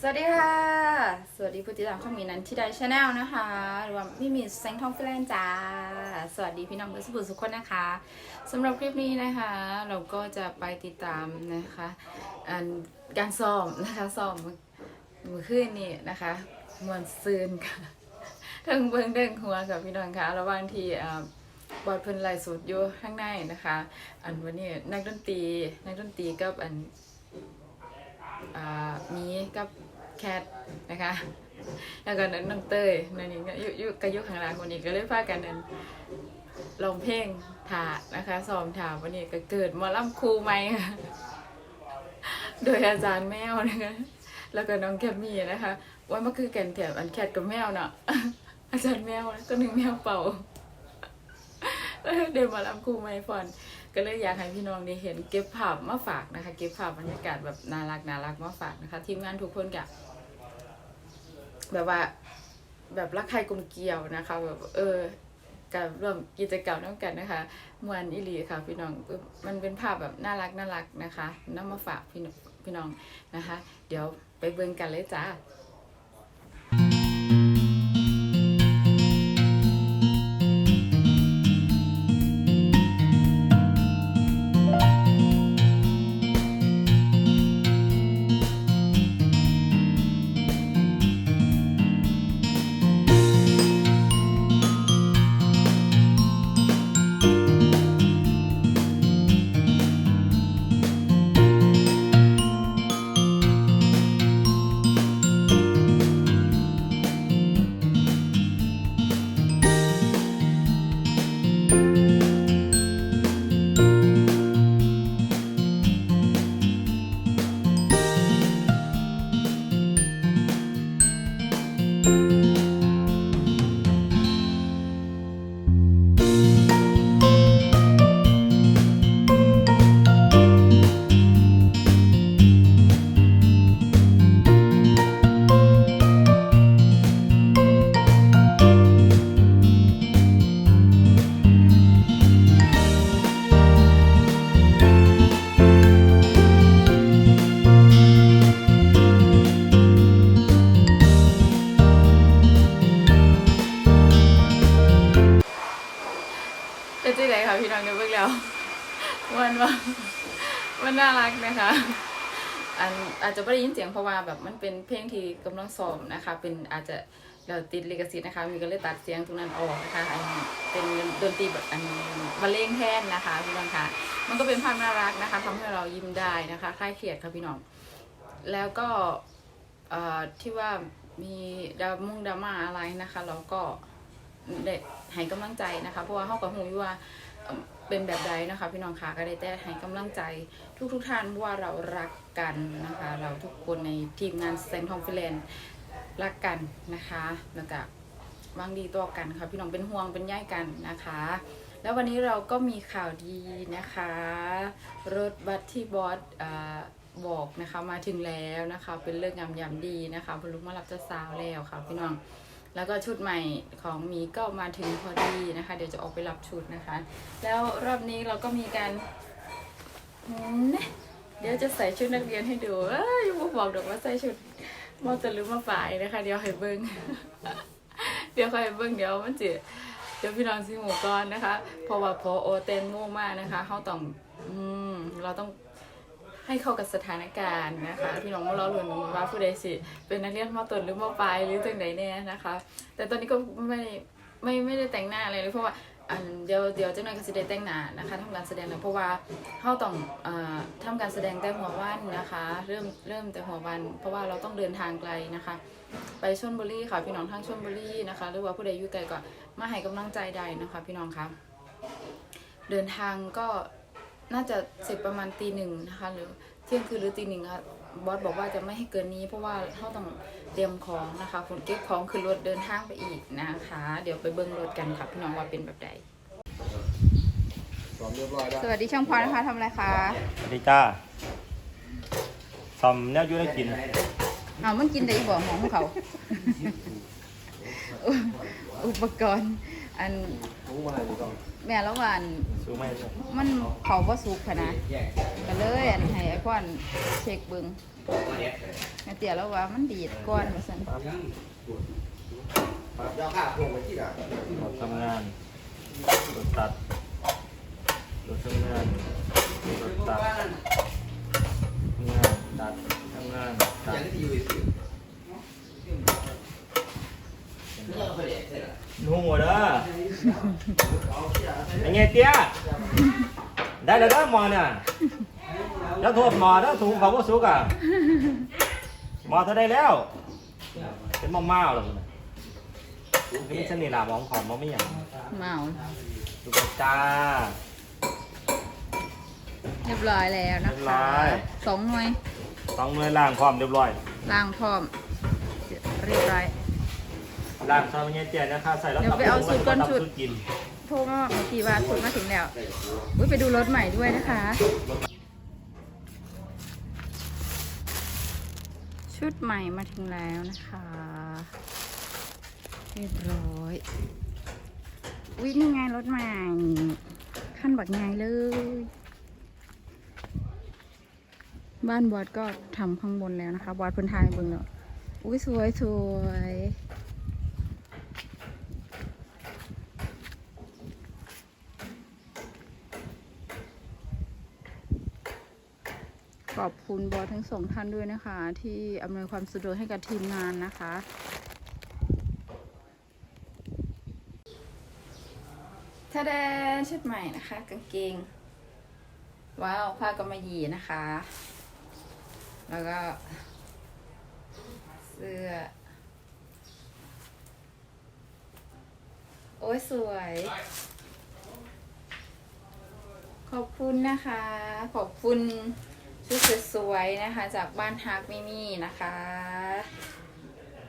สวัสดีค่ะ สวัสดีผู้ติดตามข้อมีนันที่ได้ชาแนลนะคะ รว่าพี่มีแซงทองฟิแลนจ้า สวัสดีพี่น้องเพื่อนสุสุขคนนะคะสำหรับคลิปนี้นะคะ เราก็จะไปติดตามนะคะการซ้อมนะคะซ้อมมือขึ้นนี่นะคะมวนซืนค่ะทั้งเบื้องเด้งหัวกับพี่น้องค่ะ ระหว่างที่บอดเพิ่นไล่สุดอยู่ข้างในนะคะ อันวันนี้นักดนตรีนักดนตรีกับอัน มีกับแคทนะคะแล้วก็นั้นน้องเต้ยนั่นนี่ก็อยู่อยู่กับอยุข้างหล่างคนนี้ก็เลยพากันนั้นร้องเพลงถานะคะซ้อมถาวันนี้ก็เกิดมาล่ำครูใหมค่ะโดยอาจารย์แมวนะคะแล้วก็น้องแคมมี่นะคะว่ามันคือแก่นแถบอันแคทกับแมวเนาะอาจารย์แมวก็หนึ่งแมวเป่าเดินมาลำครูไมฟอน ก็เลยอยากให้พี่น้องได้เห็นเก็บภาพมาฝากนะคะ เก็บภาพบรรยากาศแบบน่ารักน่ารักมาฝากนะคะ ทีมงานทุกคนกะแบบว่าแบบรักใครกลมเกลียวนะคะแบบเออการร่วมกิจกรรมน้ำกันนะคะมวนอิลีค่ะพี่น้องมันเป็นภาพแบบน่ารักน่ารักนะคะนำมาฝากพี่น้องพี่น้องนะคะ เดี๋ยวไปเบิ่งกันเลยจ้า เรักนะคะ อันอาจจะไม่ได้ยินเสียงเพราะว่าแบบมันเป็นเพลงที่กำลังซ้อมนะคะ เป็นอาจจะเราติดลิขสิทธิ์นะคะ มีก็เลยตัดเสียงตรงนั้นออกนะคะ อันเป็นดนตรีแบบอันบรรเลงแทนนะคะพี่น้องคะมันก็เป็นภาพน่ารักนะคะทำให้เรายิ้มได้นะคะคลายเครียดค่ะพี่น้อง แล้วก็ที่ว่ามีดรามุ่งดราม่าอะไรนะคะ เราก็ได้ให้กำลังใจนะคะ เพราะว่าเขากับหูอยู่ว่า เป็นแบบใดนะคะพี่น้องคะก็ได้แต่ให้กำลังใจทุกทุกๆท่านเพราะว่าเรารักกันนะคะ เราทุกคนในทีมงานแซงทองฟิแลนด์รักกันนะคะแล้วก็วางดีต่อกันค่ะพี่น้องเป็นห่วงเป็นใยกันนะคะ แล้ววันนี้เราก็มีข่าวดีนะคะ รถบัสที่บอสบอกนะคะมาถึงแล้วนะคะ เป็นเรื่องงามยามดีนะคะบรรลุมารับเจ้าสาวแล้วค่ะพี่น้อง แล้วก็ชุดใหม่ของมีก็มาถึงพอดีนะคะ เดี๋ยวจะออกไปรับชุดนะคะ แล้วรอบนี้เราก็มีการเดี๋ยวจะใส่ชุดนักเรียนให้ดูเอ้ยยังบ่บอกดอกว่าใส่ชุดมอตะลืมมาฝ่ายนะคะ เดี๋ยวให้เบิ้งเดี๋ยวค่อยเบิ้งเดี๋ยวมันจะเดี๋ยวพี่น้องสิหมูก่อนนะคะ เพราะว่าพอโอเตนโง่มากนะคะเขาต้อง อืม เราต้อง ให้เข้ากับสถานการณ์นะคะพี่น้องมาเราลุ้นกันว่าผู้ใดสิเป็นนักเรียนมต้นหรือมปลายหรือจังไหนแน่นะคะ แต่ตอนนี้ก็ไม่ไม่ไม่ได้แต่งหน้าอะไรเลยเพราะว่าอันเดี๋ยวเดี๋ยวเจ้าหน่อยก็จะได้แต่งหน้านะคะทำการแสดงแล้วเพราะว่าเข้าต้องอทำการแสดงแต่หัววันนะคะ เริ่มเริ่มแต่หัววัน เพราะว่าเราต้องเดินทางไกลนะคะ ไปชลบุรีค่ะพี่น้องทางชลบุรีนะคะ หรือว่าผู้ใดอยู่ไกลก็มาให้กำลังใจใดนะคะ พี่น้องคะเดินทางก็ น่าจะเสร็จประมาณตีหนึ่งนะคะ หรือเที่ยงคืนหรือตีหนึ่งค่ะบอสบอกว่าจะไม่ให้เกินนี้เพราะว่าเขาต้องเตรียมของนะคะขนเก็บของขึ้นรถเดินทางไปอีกนะคะ เดี๋ยวไปเบิ้งรถกันค่ะพี่น้องว่าเป็นแบบใดพร้อมเรียบร้อยแล้วสวัสดีช่างพรนะคะทำอะไรคะสวัสดีจ้าซอมแนวอยูได้กินเอามันกินได้บ่หอมของเขา อุปกรณ์ อันมุ้งมาอยู่ก่อนอแม่แล้ววาอันสู้ไหมเนี่ยมันเขาบ่สุกค่ะนะก็เลยอันให้ไอ้พ่อนเช็คเบิ่งแม่เตี๋ยแล้วว่ามันดีดก่อนว่าซั่นยาฆ่าโครงไว้ที่ไหนรถทำงานรถตัดรถทำงานรถตัดทำงานตัดทำงานตัอด ย่างที่อยู่ในสื่อไม่ต้องไปเด็กใช่ไหมนุ่งหัวเด้อไอ้เงี้ยเตี้ยได้แล้วเด้อหมอเนี่ยแล้วโทษหมอเด้อถูกเขาก็สุกอะหมอเธอได้แล้ว เป็นมอมม้าวหรอกนี่ฉันนี่ล่ะมองของมองไม่อย่างเมาดูกระจ้าเรียบร้อยแล้วนะเรียบร้คะอยสองหน่วยต้องมือล่างพร้อมเรียบร้อยล้างพร้อม เรียบร้อย ล่างซอยมันเงี้ยเตี้ยนะคะใส่แล้วเดี๋ยวไปเอาสูตรก่อนตับสูตรสูตร กินโทรมาเมื่อกี้ว่าคุณมาถึงแล้วอุ้ยไปดูรถใหม่ด้วยนะคะ ชุดใหม่มาถึงแล้วนะคะเรียบร้อยวินี่ไงรถใหม่ขั้นบักไงเลย บ้านบอดก็ทำข้างบนแล้วนะคะ บอดเพื้นทายเบิ่งแล้วอุ้ยสวยสวย ขอบคุณบอทั้งสองท่านด้วยนะคะ ที่อำนวยความสะดวกให้กับทีมงานนะคะถ้าแดนชุดใหม่นะคะ กางเกง ว้าว ผ้ากำมะหยี่นะคะ แล้วก็ เสื้อ โอ้ยสวยขอบคุณนะคะ ขอบคุณ ชุดสวยๆนะคะ จากบ้านฮักมิมี่นะคะ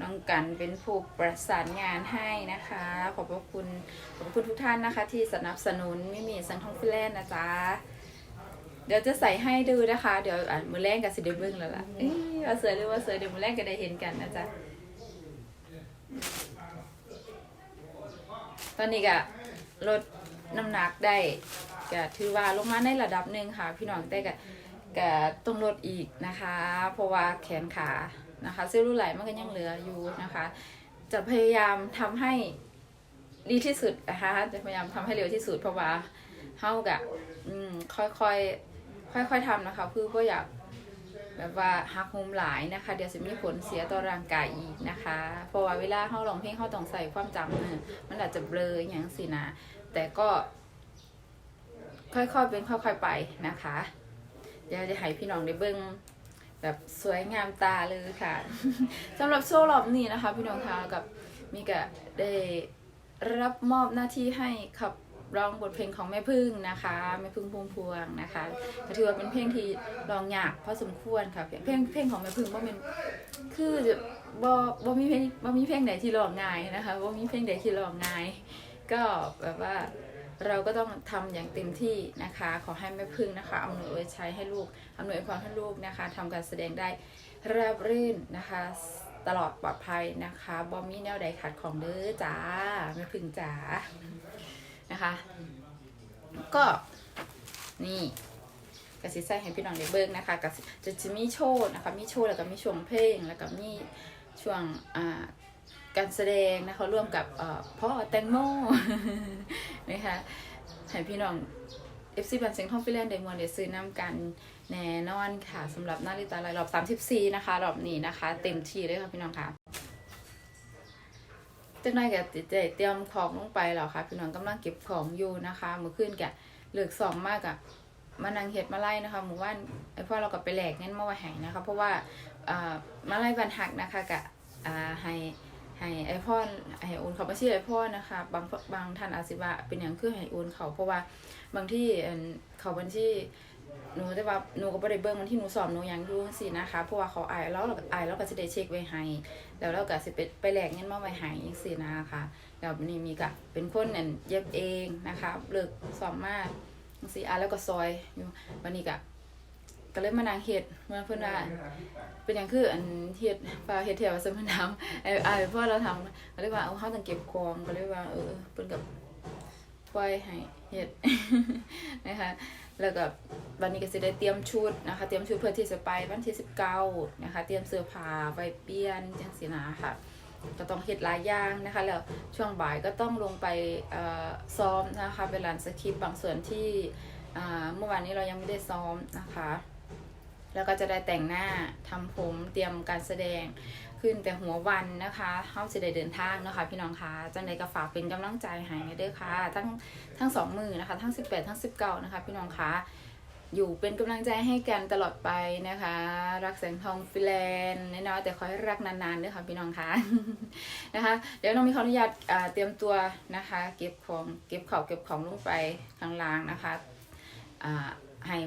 น้องกันเป็นผู้ประสานงานให้นะคะ ขอบพระคุณขอบคุณทุกท่านนะคะ ที่สนับสนุนมิมี่สังทองฟิแลนนะจ๊ะเดี๋ยวจะใส่ให้ดูนะคะ เดี๋ยวอ่านมือแรกกับสิเดเบิ้งแล้วล่ะเอ้ยว่าเสือหรือว่าเสือเดี๋ยวมือแรกก็ได้เห็นกันนะจ๊ะตอนนี้ก็ลดน้ำหนักได้ก็ถือว่าลงมาในระดับหนึ่งค่ะ พี่น้องแต่ก็ ก็ต้องลดอีกนะคะ เพราะว่าแขนขานะคะเซลลูไลท์มันก็ยังเหลืออยู่นะคะ จะพยายามทำให้ดีที่สุดนะคะจะพยายามทำให้เร็วที่สุดเพราะว่าเฮากะอืมค่อยๆค่อยๆทำนะคะเพื่อก็อยากแบบว่าหักมุมหลายนะคะ เดี๋ยวจะมีผลเสียต่อร่างกายอีกนะคะ เพราะว่าเวลาเฮาร้องเพลงเฮาต้องใส่ความจำเนี่ยมันอาจจะเบลออย่างสินะแต่ก็ค่อยๆเป็นค่อย ๆไปนะคะ เดี๋ยวจะให้พี่น้องได้เบิ้งแบบสวยงามตาเลยค่ะ สำหรับโชว์รอบนี้นะคะ พี่น้องคะกับมีกะได้รับมอบหน้าที่ให้ขับร้องบทเพลงของแม่พึ่งนะคะแม่พึ่งพวงพวงนะคะก็ถือว่าเป็นเพลงที่ร้องยากพอสมควรค่ะเพลงเพลงของแม่พึ่งว่าเป็นคือบ่บ่มีเพลงบ่มีเพลงไหนที่ร้องง่ายนะคะบ่มีเพลงไหนที่ร้องง่าย ก็แบบว่า เราก็ต้องทำอย่างเต็มที่นะคะ ขอให้แม่พึ่งนะคะอำนวยอวยชัยให้ลูกอำนวยพรให้ลูกนะคะทำการแสดงได้ราบรื่นนะคะ ตลอดปลอดภัยนะคะบอมมี่แนวใดขัดของเด้อจ้าแม่พึ่งจ๋านะคะ ก็นี่กสิใส่ให้พี่น้องได้เบิ่งนะคะกสิจะจะมีโชว์นะคะมีโชว์แล้วก็มีช่วงเพลงแล้วก็มีช่วงอ่าการแสดงนะคะร่วมกับพ่อแตงโม นะคะให้พี่น้อง FC บันเซ็งท่องฟิแลนด์ไดมอนเดซื้อน้ำกันแน่นอนค่ะสำหรับนาฬิตาลายรอบ 34 นะคะ รอบนี้นะคะ เต็มที่เลยค่ะพี่น้องค่ะจังไรกับติดใจเตรียมของลงไปแล้วค่ะ พี่น้องกำลังเก็บของอยู่นะคะเมื่อคืนแกเหลือกสองมากอะมานังเห็ดมาไล่นะคะหมู่บ้านไอพ่อเรากับไปแหลกเงินมาไว้ให้นะคะ เพราะว่ามาไล่บันหักนะคะกะให้ ให้ไอพอนให้โอนเขาบัญชีไอพอนนะคะ บางบางท่านอาจสิว่าเป็นอย่างคือให้โอนเขาเพราะว่าบางที่เขาบัญชีหนูแต่ว่าหนูก็บ่ได้เบิ่งวันที่หนูสอบหนูยังอยู่จังซี่นะคะ เพราะว่าเขาอายแล้วเราอายแล้วก็สิได้เช็คไว้ให้ แล้วเราก็สิไปไปแลกเงินมาไว้ให้จังซี่นะคะแล้วนี่มีก็เป็นคนนั่นเย็บเองนะคะเลิกสอบมาจังซี่อะแล้วก็ซอยอยู่วันนี้ก็ ก็เลยมานั่งเฮ็ดเมื่อเพิ่นว่าเป็นอย่างคืออันเฮ็ดปลาเฮ็ดแถวสมนาไอ้ไอ้พ่อเราทำก็เลยว่าเอาเฮาต้องเก็บของก็เลยว่าเออเพิ่นกับปล่อยให้เฮ็ดนะคะแล้วก็วันนี้ก็จะได้เตรียมชุดนะคะ เตรียมชุดเพื่อที่จะไปวันที่19นะคะ เตรียมเสื้อผ้าไปเปลี่ยนจังสีนะค่ะก็ต้องเฮ็ดหลายอย่างนะคะ แล้วช่วงบ่ายก็ต้องลงไปเอ่อซ้อมนะคะเป็นลานสคริปต์บางส่วนที่อ่าเมื่อวานนี้เรายังไม่ได้ซ้อมนะคะ แล้วก็จะได้แต่งหน้าทำผมเตรียมการแสดงขึ้นแต่หัววันนะคะเฮาจะได้เดินทางนะคะพี่น้องคะจังใดก็ฝากเป็นกำลังใจให้เด้อค่ะ ทั้งทั้งสองมือนะคะ ทั้ง 18 ทั้ง 19 นะคะ พี่น้องคะอยู่เป็นกำลังใจให้กันตลอดไปนะคะ รักแสงทองฟิแลนด์น้อยๆแต่ขอให้รักนานๆเด้อค่ะพี่น้องคะนะคะ เดี๋ยวน้องมีขออนุญาตเตรียมตัวนะคะ เก็บของเก็บของเก็บของลงไปข้างล่างนะคะให้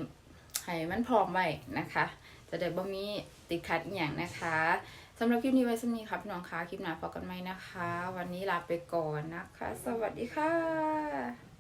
ให้มันพร้อมไว้นะคะ จะได้บ่มีติดขัดอย่างนะคะสำหรับคลิปนี้ไว้สำนี้ครับน้องคะคลิปหน้าพบกันไหมนะคะ วันนี้ลาไปก่อนนะคะ สวัสดีค่ะ